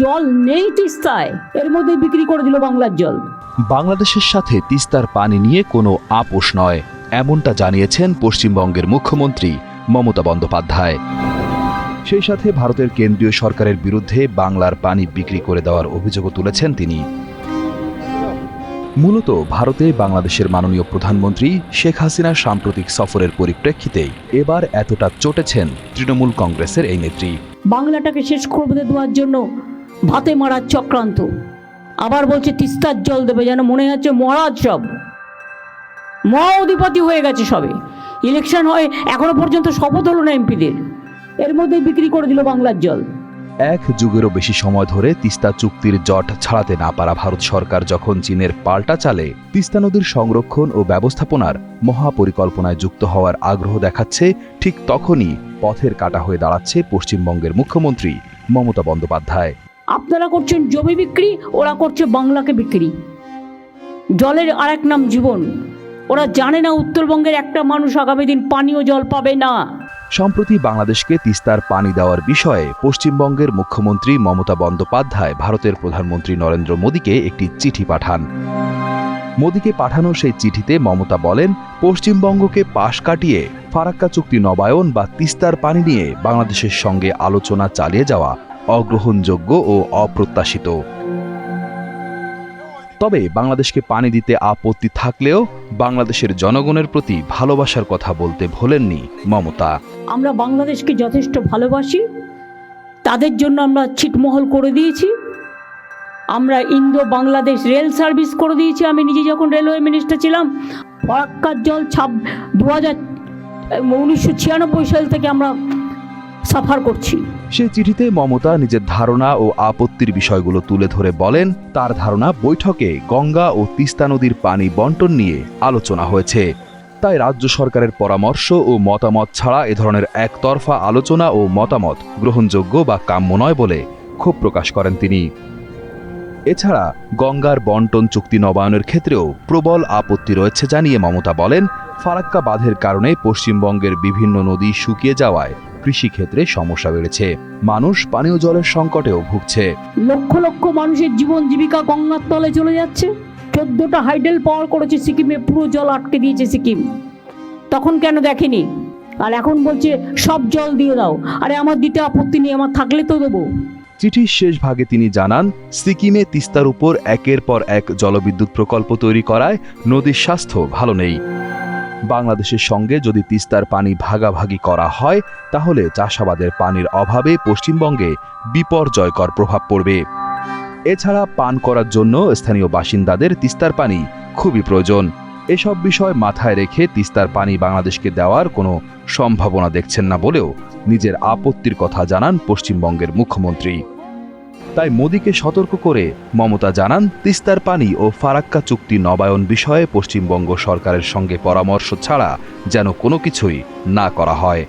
জল নেই তিস্তায়। এর মধ্যে বিক্রি করে দিল বাংলার জল। বাংলাদেশের সাথে তিস্তার পানি নিয়ে কোনো আপোষ নয় এমনটা জানিয়েছেন পশ্চিমবঙ্গের মুখ্যমন্ত্রী মমতা বন্দ্যোপাধ্যায়। সেই সাথে ভারতের কেন্দ্রীয় সরকারের বিরুদ্ধে বাংলার পানি বিক্রি করে দেওয়ার অভিযোগও তুলেছেন তিনি। মূলত ভারতে বাংলাদেশের মাননীয় প্রধানমন্ত্রী শেখ হাসিনার সাম্প্রতিক সফরের পরিপ্রেক্ষিতেই এবার এতটা চটেছেন তৃণমূল কংগ্রেসের এই নেত্রী। বাংলাটাকে শেষ করে দেওয়ার জন্য ভাতে মারার চক্রান্ত। আবার বলছে, তিস্তার জল দেবে, যেন মনে হচ্ছে মহারাজ সব। মহা অধিপতি হয়ে গেছে সবে। ইলেকশন হয় এখনও পর্যন্ত শপথ হলো না এমপিদের। এর মধ্যে বিক্রি করে দিল বাংলার জল। এক যুগেরও বেশি সময় ধরে তিস্তা চুক্তির জট ছাড়াতে না পারা ভারত সরকার যখন চীনের পাল্টা চালে, তিস্তা নদীর সংরক্ষণ ও ব্যবস্থাপনার মহাপরিকল্পনায় যুক্ত হওয়ার আগ্রহ দেখাচ্ছে, ঠিক তখনই পথের কাটা হয়ে দাঁড়াচ্ছে পশ্চিমবঙ্গের মুখ্যমন্ত্রী মমতা বন্দ্যোপাধ্যায়। আপনারা করছেন জমি বিক্রি, ওরা করছে বাংলাকে বিক্রি। জলের আর এক নাম জীবন। ওরা জানে না উত্তরবঙ্গের একটা মানুষ আগামী দিন পানীয় জল পাবে না। সম্প্রতি বাংলাদেশকে তিস্তার পানি দেওয়ার বিষয়ে পশ্চিমবঙ্গের মুখ্যমন্ত্রী মমতা বন্দ্যোপাধ্যায় ভারতের প্রধানমন্ত্রী নরেন্দ্র মোদীকে একটি চিঠি পাঠান। মোদীকে পাঠানো সেই চিঠিতে মমতা বলেন, পশ্চিমবঙ্গকে পাশ কাটিয়ে ফারাক্কা চুক্তি নবায়ন বা তিস্তার পানি নিয়ে বাংলাদেশের সঙ্গে আলোচনা চালিয়ে যাওয়া অগ্রহণযোগ্য ও অপ্রত্যাশিত। তবে বাংলাদেশকে পানি দিতে আপত্তি থাকলেও বাংলাদেশের জনগণের প্রতি ভালোবাসার কথা বলতে ভোলেননি মমতা। আমরা বাংলাদেশকে যথেষ্ট ভালোবাসি, তাদের জন্য আমরা ছিটমহল করে দিয়েছি। আমরা ইন্দো বাংলাদেশ রেল সার্ভিস করে দিয়েছি, আমি নিজে যখন রেলওয়ে মিনিস্টার ছিলাম, ফরাক্কার জল ছাব দু হাজার উনিশশো ছিয়ানব্বই সাল থেকে আমরা সাফার করছি। সেই চিঠিতে মমতা নিজের ধারণা ও আপত্তির বিষয়গুলো তুলে ধরে বলেন, তার ধারণা বৈঠকে গঙ্গা ও তিস্তা নদীর পানি বন্টন নিয়ে আলোচনা হয়েছে। তাই রাজ্য সরকারের পরামর্শ ও মতামত ছাড়া এ ধরনের একতরফা আলোচনা ও মতামত গ্রহণযোগ্য বা কাম্য নয় বলে ক্ষোভ প্রকাশ করেন তিনি। এছাড়া গঙ্গার বন্টন চুক্তি নবায়নের ক্ষেত্রেও প্রবল আপত্তি রয়েছে জানিয়ে মমতা বলেন, ফারাক্কা বাঁধের কারণে পশ্চিমবঙ্গের বিভিন্ন নদী শুকিয়ে যাওয়ায় কৃষিক্ষেত্রে সমস্যা বেড়েছে। মানুষ পানীয় জলের সংকটেও ভুগছে। লক্ষ লক্ষ মানুষের জীবন জীবিকা গঙ্গার তলে চলে যাচ্ছে। চোদ্দটা হাইডেল পাওয়ার করেছে সিকিমে পুরো জল আটকে দিয়েছে সিকিম। তখন কেন দেখেনি? আর এখন বলছে সব জল দিয়ে দাও। আরে আমার দিতে আপত্তি নেই আমার থাকলে তো দেবো। চিঠির শেষ ভাগে তিনি জানান সিকিমে তিস্তার উপর একের পর এক জলবিদ্যুৎ প্রকল্প তৈরি করায় নদীর স্বাস্থ্য ভালো নেই। বাংলাদেশের সঙ্গে যদি তিস্তার পানি ভাগাভাগি করা হয়, তাহলে চাষাবাদের পানির অভাবে পশ্চিমবঙ্গে বিপর্যয়কর প্রভাব পড়বে। এছাড়া পান করার জন্য স্থানীয় বাসিন্দাদের তিস্তার পানি খুবই প্রয়োজন। এসব বিষয় মাথায় রেখে তিস্তার পানি বাংলাদেশকে দেওয়ার কোনো সম্ভাবনা দেখছেন না বলেও নিজের আপত্তির কথা জানান পশ্চিমবঙ্গের মুখ্যমন্ত্রী। তাই মোদীকে সতর্ক করে মমতা জানান, তিস্তার পানি ও ফারাক্কা চুক্তি নবায়ন বিষয়ে পশ্চিমবঙ্গ সরকারের সঙ্গে পরামর্শ ছাড়া যেন কোনো কিছুই না করা হয়।